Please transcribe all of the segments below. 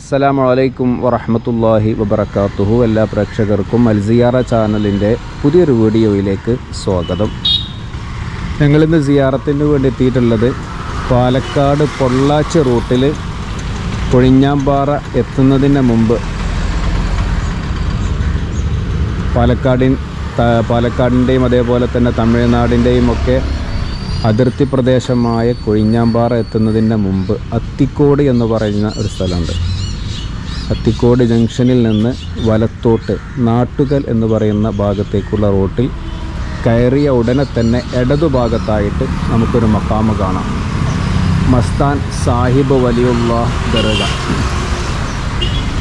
അസ്സലാമു വലൈക്കും വറഹമത്തല്ലാഹി വബർക്കാത്തുഹു എല്ലാ പ്രേക്ഷകർക്കും അൽസിയാറ ചാനലിന്റെ പുതിയൊരു വീഡിയോയിലേക്ക് സ്വാഗതം. ഞങ്ങളിന്ന് സിയാറത്തിന് വേണ്ടി എത്തിയിട്ടുള്ളത് പാലക്കാട് പൊള്ളാച്ചി റൂട്ടിൽ കൊഴിഞ്ഞാമ്പാറ എത്തുന്നതിന് മുമ്പ് പാലക്കാടിൻ പാലക്കാടിന്റെയും അതേപോലെ തന്നെ തമിഴ്നാടിന്റെയും ഒക്കെ അതിർത്തി പ്രദേശമായ കൊഴിഞ്ഞാമ്പാറ എത്തുന്നതിന്റെ മുമ്പ് അത്തിക്കോട് എന്ന് പറയുന്ന ഒരു സ്ഥലമുണ്ട്. അത്തിക്കോട് ജംഗ്ഷനിൽ നിന്ന് വലത്തോട്ട് നാട്ടുകൽ എന്ന് പറയുന്ന ഭാഗത്തേക്കുള്ള റോട്ടിൽ കയറിയ ഉടനെ തന്നെ ഇടതുഭാഗത്തായിട്ട് നമുക്കൊരു മക്കാമ് കാണാം. മസ്താൻ സാഹിബ് വലിയുള്ള ദർഗ.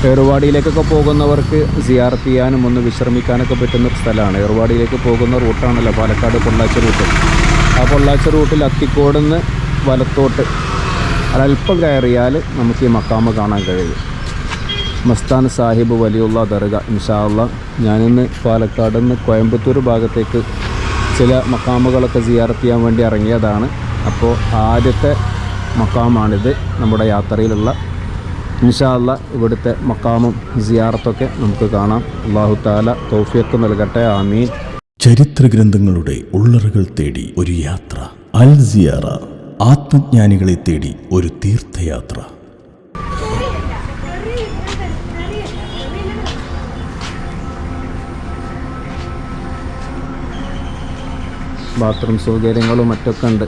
ഏറുവാടിയിലേക്കൊക്കെ പോകുന്നവർക്ക് സിയാർത്ത് ചെയ്യാനും ഒന്ന് വിശ്രമിക്കാനൊക്കെ പറ്റുന്ന സ്ഥലമാണ്. ഏറുവാടിയിലേക്ക് പോകുന്ന റൂട്ടാണല്ലോ പാലക്കാട് പൊള്ളാച്ച റൂട്ട്. ആ പൊള്ളാച്ച റൂട്ടിൽ അത്തിക്കോടുന്ന് വലത്തോട്ട് അല്പം കയറിയാൽ നമുക്ക് ഈ മക്കാമ് കാണാൻ കഴിയും. മസ്താൻ സാഹിബ് വലിയുള്ള ദർഗ. ഇൻഷാല്ല ഞാനിന്ന് പാലക്കാട് നിന്ന് കോയമ്പത്തൂർ ഭാഗത്തേക്ക് ചില മക്കാമുകളൊക്കെ സിയാർത്ത് ചെയ്യാൻ വേണ്ടി ഇറങ്ങിയതാണ്. അപ്പോൾ ആദ്യത്തെ മക്കാമാണിത് നമ്മുടെ യാത്രയിലുള്ള. ഇൻഷാല്ല ഇവിടുത്തെ മക്കാമും സിയാറത്തൊക്കെ നമുക്ക് കാണാം. അള്ളാഹു താല തോഫിയക്ക് നൽകട്ടെ ആമീൻ. ചരിത്ര ഗ്രന്ഥങ്ങളുടെ ഉള്ളറുകൾ തേടി ഒരു യാത്ര. അൽ സിയാറ ആത്മജ്ഞാനികളെ തേടി ഒരു തീർത്ഥയാത്ര. ബാത്റൂം സൗകര്യങ്ങളും മറ്റൊക്കെ ഉണ്ട്.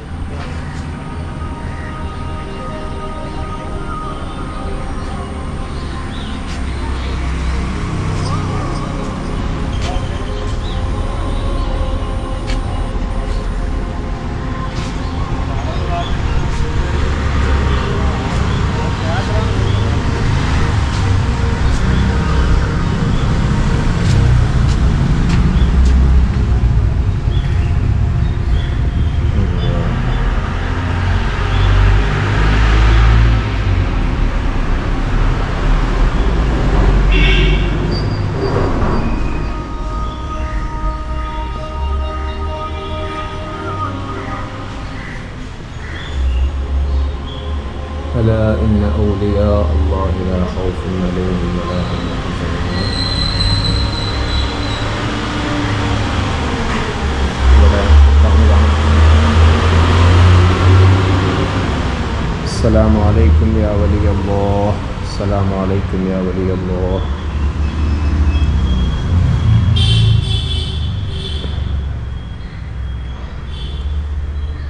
السلام عليكم يا ولي الله. السلام عليكم يا ولي الله.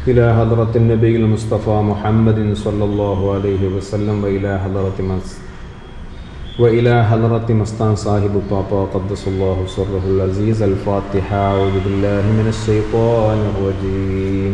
إلى حضرة النبي المصطفى محمد صلى الله عليه وسلم وإلى حضرة مس وإلى حضرة مستان صاحب بابا قدس الله سره العزيز الفاتحة. أعوذ بالله من الشيطان الرجيم.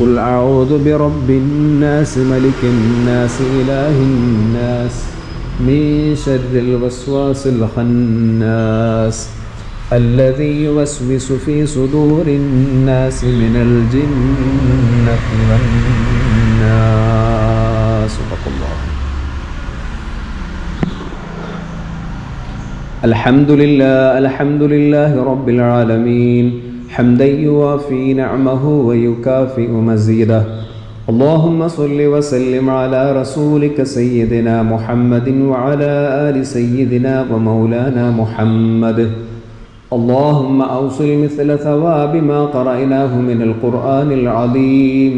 قل أعوذ برب الناس ملك الناس إله الناس من شر الوسواس الخناس الذي يوسوس في صدور الناس من الجنة والناس. صدق الله الحمد لله الحمد لله رب العالمين. حمدا يوافي نعمه ويكافئ مزيده. اللهم صل وسلم على رسولك سيدنا محمد وعلى آل سيدنا ومولانا محمد. اللهم أوصل مثل ثواب ما قرأناه من القرآن العظيم.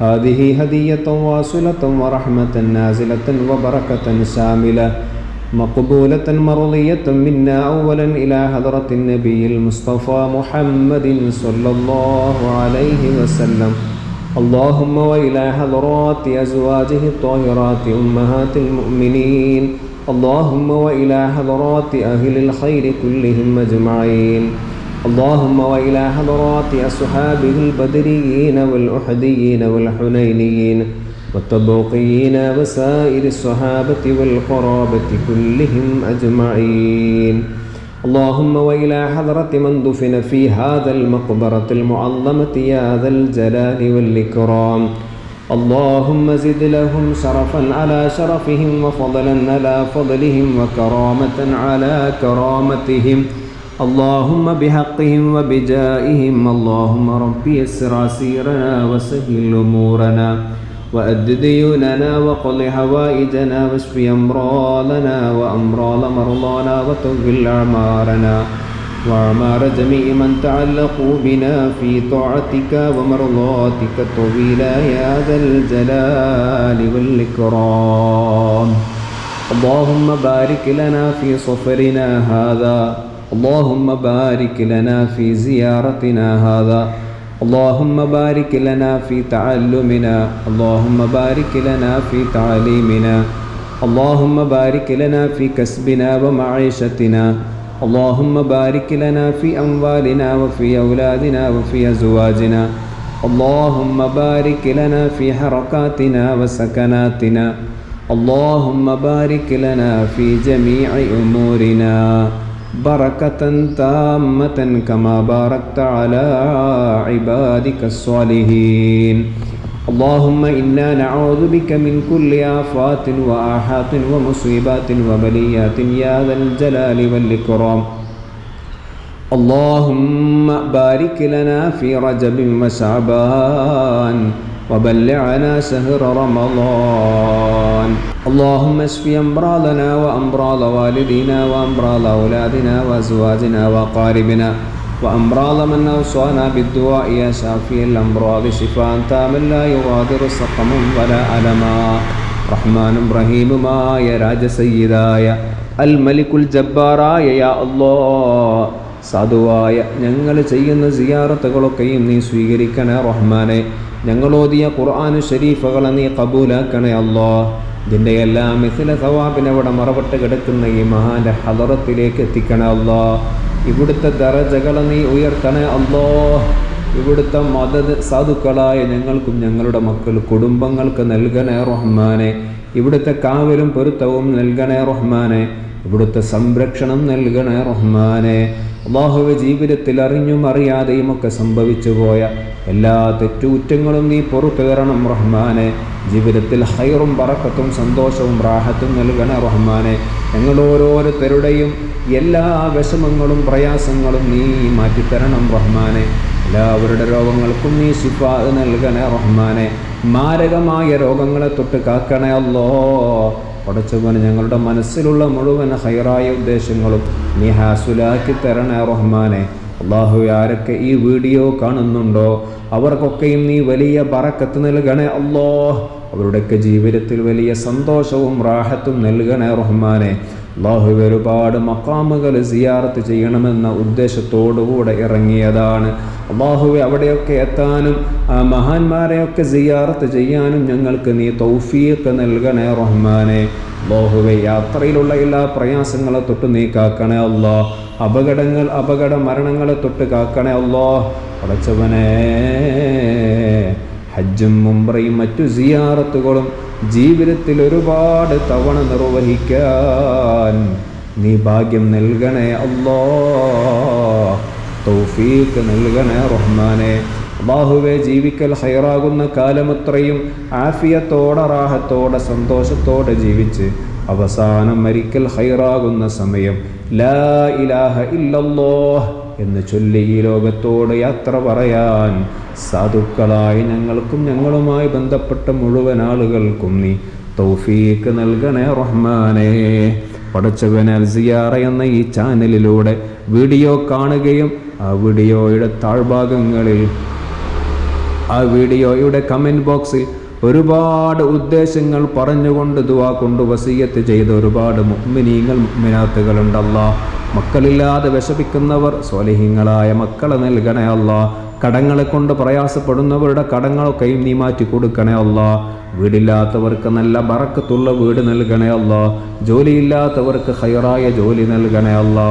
هذه هدية واصلة ورحمة نازلة وبركة شاملة مقبولة مرضية منا أولا إلى حضرة النبي المصطفى محمد صلى الله عليه وسلم. اللهم وإلى حضرات أزواجه الطاهرات أمهات المؤمنين. اللهم وإلى حضرات أهل الخير كلهم أجمعين. اللهم وإلى حضرات أصحابه البدريين والأحديين والحنينيين. والتبوقيين وسائر الصحابة والقرابة كلهم أجمعين. اللهم وإلى حضرة من دفن في هذا المقبرة المعظمة يا ذا الجلال والإكرام. اللهم زد لهم شرفا على شرفهم وفضلا على فضلهم وكرامة على كرامتهم. اللهم بحقهم وبجائهم. اللهم ربي يسر عسيرنا وسهل أمورنا. وأد ديوننا وقل حوائجنا واشف أمراضنا وأمراض مرضانا وطول أعمارنا وأعمار جميع من تعلقوا بنا في طاعتك ومرضاتك طويلا يا ذا الجلال والإكرام. اللهم بارك لنا في صفرنا هذا. اللهم بارك لنا في زيارتنا هذا. اللهم بارك لنا في تعلمنا. اللهم بارك لنا في تعليمنا. اللهم بارك لنا في كسبنا ومعيشتنا. اللهم بارك لنا في أموالنا وفي أولادنا وفي أزواجنا. اللهم بارك لنا في حركاتنا وسكناتنا. اللهم بارك لنا في جميع أمورنا. بركة تامة كما باركت على عبادك الصالحين اللهم إنا نعوذ بك من كل آفات وآحات ومصيبات وبليات يا ذا الجلال والإكرام اللهم بارك لنا في رجب وشعبان وبلعنا سهر رمضان. اللهم اشف أمراضنا وأمراض والدينا وأمراض أولادنا وأزواجنا وأقاربنا وأمراض من أوصانا بالدعاء يا شافي الأمراض شفاء تاما لا يغادر سقما ولا ألما. ما يا راج سيدايا. الملك ജബ്ബാറായ يا الله. സാധുവായ ഞങ്ങൾ ചെയ്യുന്ന സിയാറത്തുകളൊക്കെയും നീ സ്വീകരിക്കണേ റഹ്മാനെ. ഞങ്ങളോതിയ ഖുർആാനു ഷരീഫുകളെ നീ കബൂലാക്കണേ അല്ലോ. ഇതിന്റെ എല്ലാ മിഥില സവാബിനവിടെ അവിടെ മറപട്ട് കിടക്കുന്ന ഈ മഹാന്റെ ഹദറത്തിലേക്ക് എത്തിക്കണേ അല്ലോ. ഇവിടുത്തെ ദറജകളെ നീ ഉയർത്തണേ അല്ലോ. ഇവിടുത്തെ മദത് സാധുക്കളായ ഞങ്ങൾക്കും ഞങ്ങളുടെ മക്കൾ കുടുംബങ്ങൾക്ക് നൽകണേ റഹ്മാനെ. ഇവിടുത്തെ കാവലും പൊരുത്തവും നൽകണേ റഹ്മാനെ. ഇവിടുത്തെ സംരക്ഷണം നൽകണേ റഹ്മാനെ. അള്ളാഹുവെ ജീവിതത്തിൽ അറിഞ്ഞും അറിയാതെയും ഒക്കെ സംഭവിച്ചു പോയ എല്ലാ തെറ്റുകുറ്റങ്ങളും നീ പുറത്തു തരണം റഹ്മാനെ. ജീവിതത്തിൽ ഹൈറും പറക്കത്തും സന്തോഷവും റാഹത്തും നൽകണ റഹ്മാനെ. ഞങ്ങൾ ഓരോരുത്തരുടെയും എല്ലാ വിഷമങ്ങളും പ്രയാസങ്ങളും നീ മാറ്റിത്തരണം റഹ്മാനെ. എല്ലാവരുടെ രോഗങ്ങൾക്കും നീ ശിഫ നൽകണേ റഹ്മാനെ. മാരകമായ രോഗങ്ങളെ തൊട്ട് കാക്കണേ അല്ലോ പടച്ചവന് ഞങ്ങളുടെ മനസ്സിലുള്ള മുഴുവൻ ഹൈറായ ഉദ്ദേശങ്ങളും നീ ഹാസുലാക്കി തരണേ റഹ്മാനെ. അള്ളാഹു ആരൊക്കെ ഈ വീഡിയോ കാണുന്നുണ്ടോ? അവർക്കൊക്കെയും നീ വലിയ പറക്കത്ത് നൽകണേ അള്ളോ അവരുടെയൊക്കെ ജീവിതത്തിൽ വലിയ സന്തോഷവും റാഹത്തും നൽകണേ റഹ്മാനെ. അള്ളാഹു ഒരുപാട് മക്കാമുകൾ സിയാറത്ത് ചെയ്യണമെന്ന ഉദ്ദേശത്തോടുകൂടെ ഇറങ്ങിയതാണ്. അള്ളാഹുവെ അവിടെയൊക്കെ എത്താനും ആ മഹാന്മാരെയൊക്കെ സിയാറത്ത് ചെയ്യാനും ഞങ്ങൾക്ക് നീ തൗഫീക്ക് നൽകണേ റഹ്മാനെ. അള്ളാഹുവെ യാത്രയിലുള്ള എല്ലാ പ്രയാസങ്ങളെ തൊട്ട് നീ കാക്കണേ അല്ലോ അപകടങ്ങൾ അപകട മരണങ്ങളെ തൊട്ട് കാക്കണേ അല്ലോ പടച്ചവനേ ഹജ്ജും മുംബ്രയും മറ്റു സിയാറത്തുകളും ജീവിതത്തിൽ ഒരുപാട് തവണ നിർവഹിക്കാൻ നീ ഭാഗ്യം നൽകണേ അല്ലോ. തൗഫീഖ് നൽകണേ റഹ്മാനെ. അള്ളാഹുവെ ജീവിക്കൽ ഹൈറാകുന്ന കാലമത്രയും ആഫിയത്തോടെ റാഹത്തോടെ സന്തോഷത്തോടെ ജീവിച്ച് അവസാനം മരിക്കൽ ഹൈറാകുന്ന സമയം. ലാ ഇലാഹ ഇല്ലല്ലോ എന്ന് ചൊല്ലി ഈ ലോകത്തോട് യാത്ര പറയാൻ സാധുക്കളായി ഞങ്ങൾക്കും ഞങ്ങളുമായി ബന്ധപ്പെട്ട മുഴുവൻ ആളുകൾക്കും നീ തൗഫീക്ക് നൽകണേ റഹ്മാനേ. പടച്ചവൻ സിയാറ എന്ന ഈ ചാനലിലൂടെ വീഡിയോ കാണുകയും ആ വീഡിയോയുടെ താഴ്ഭാഗങ്ങളിൽ ആ വീഡിയോയുടെ കമന്റ് ബോക്സിൽ ഒരുപാട് ഉദ്ദേശങ്ങൾ പറഞ്ഞുകൊണ്ട് ദുവാ കൊണ്ട് വസീയത്ത് ചെയ്ത ഒരുപാട് മുഗ്മിനീങ്ങൾ മുഗ്മിനാത്തുകളുണ്ടല്ല മക്കളില്ലാതെ വിഷമിക്കുന്നവർ സ്വലഹിങ്ങളായ മക്കളെ നൽകണേ അല്ല. കടങ്ങളെ കൊണ്ട് പ്രയാസപ്പെടുന്നവരുടെ കടങ്ങളൊക്കെയും നീ മാറ്റി കൊടുക്കണേ അല്ല. വീടില്ലാത്തവർക്ക് നല്ല ബറക്കത്തുള്ള വീട് നൽകണേ അല്ല. ജോലിയില്ലാത്തവർക്ക് ഹൈറായ ജോലി നൽകണേ അല്ലാ.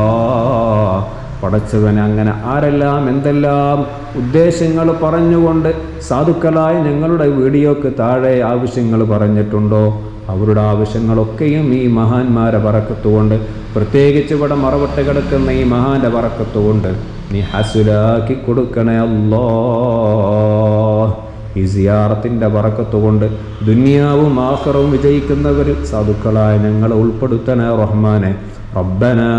പടച്ചവൻ അങ്ങനെ ആരെല്ലാം എന്തെല്ലാം ഉദ്ദേശങ്ങൾ പറഞ്ഞുകൊണ്ട് സാധുക്കളായ ഞങ്ങളുടെ വീഡിയോക്ക് താഴെ ആവശ്യങ്ങൾ പറഞ്ഞിട്ടുണ്ടോ? അവരുടെ ആവശ്യങ്ങളൊക്കെയും ഈ മഹാന്മാരെ പറക്കത്തുകൊണ്ട് പ്രത്യേകിച്ച് ഇവിടെ മറവിട്ട് കിടക്കുന്ന ഈ മഹാന്റെ പറക്കത്തുകൊണ്ട് നീ ഹസുലാക്കി കൊടുക്കണേ അല്ലോ ഈ സിയാറത്തിന്റെ പറക്കത്തുകൊണ്ട് ദുനിയാവും ആഹ്റവും വിജയിക്കുന്നവരിൽ സാധുക്കളായ ഞങ്ങളെ ഉൾപ്പെടുത്തണേ റഹ്മാനെ. ربنا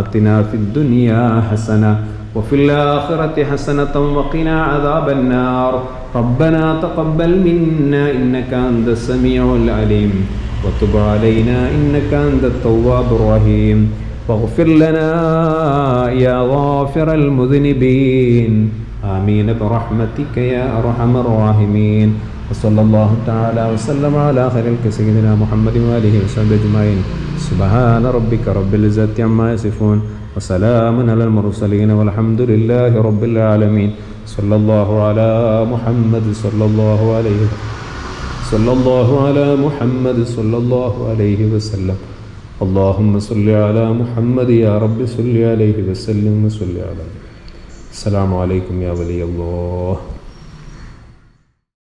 آتنا في الدنيا حسنة وفي الآخرة حسنة وقنا عذاب النار. ربنا تقبل منا إنك أنت السميع العليم وتب علينا إنك أنت التواب الرحيم. واغفر لنا يا غافر المذنبين. آمين برحمتك يا أرحم الراحمين. وصلى الله تعالى وسلم على خير سيدنا محمد وآله وصحبه أجمعين. سبحان ربك رب العزة عما يصفون وسلام على المرسلين والحمد لله رب العالمين صلى الله على محمد صلى الله عليه صلى الله على محمد صلى الله عليه وسلم اللهم صل على محمد يا رب صل عليه وسلم وصل على السلام عليكم يا ولي الله